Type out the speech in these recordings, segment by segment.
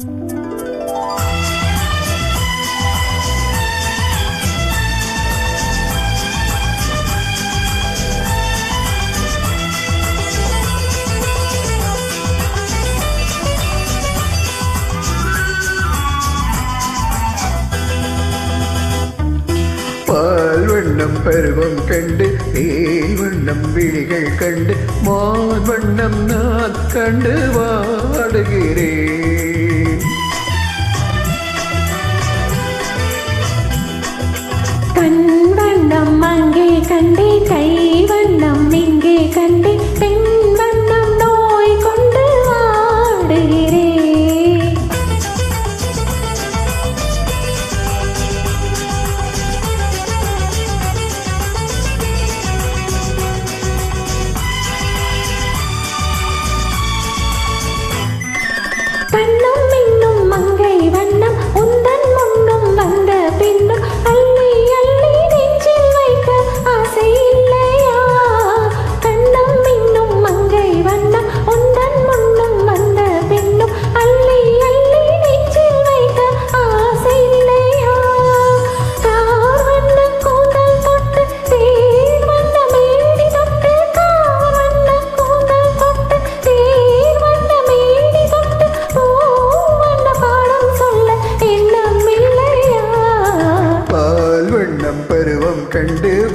Thank you. பருவம் கண்டு ஏல் வண்ணம் விழிகள் கண்டு மான் வண்ணம் நான் கண்டு வாடுகிறேன். கண் வண்ணம் அங்கே கண்டே கை வண்ணம் இங்கே கண்டே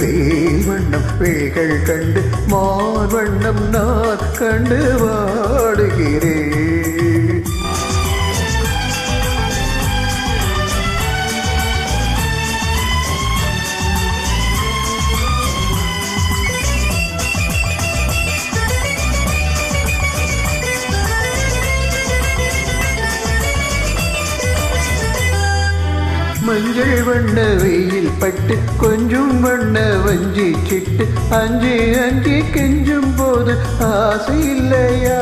கண்டு வேல் வண்ணம் விழிகள் கண்டு மார் வண்ணம் நான் கண்டு வாடுகிறேன். மஞ்சள் வண்ண வெயில் பட்டு கொஞ்சம் வண்ண வஞ்சி சிட்டு அஞ்சு அஞ்சு கெஞ்சும் போது ஆசை இல்லையா?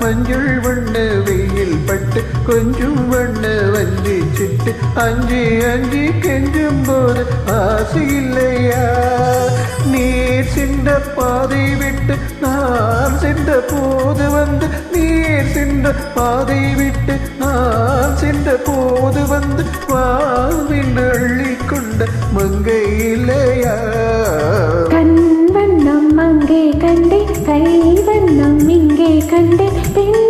மஞ்சள் வண்ண வெயில் பட்டு கொஞ்சம் வண்ண வஞ்சி சிட்டு அஞ்சு அஞ்சு கெஞ்சும் போது ஆசை இல்லையா? நீர் சென்ற பாதை விட்டு நான் சென்ற போது வந்து நீர் சென்ற பாதை விட்டு நான் சென்ற போது வந்து வாழ்வின் அள்ளிக்கொண்ட மங்கை இல்லையா? கண் வண்ணம் அங்கே கண்டே கை வண்ணம் இங்கே கண்டே பெண்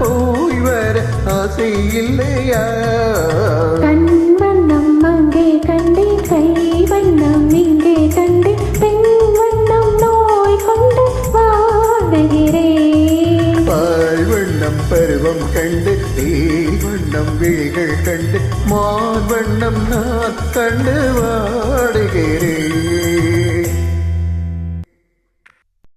போய் வர ஆசை இல்லையா? கண்டு தேல் வண்ணம் விழிகள் கண்டு மான் வண்ணம் நான் கண்டு வாடுகிறேன்.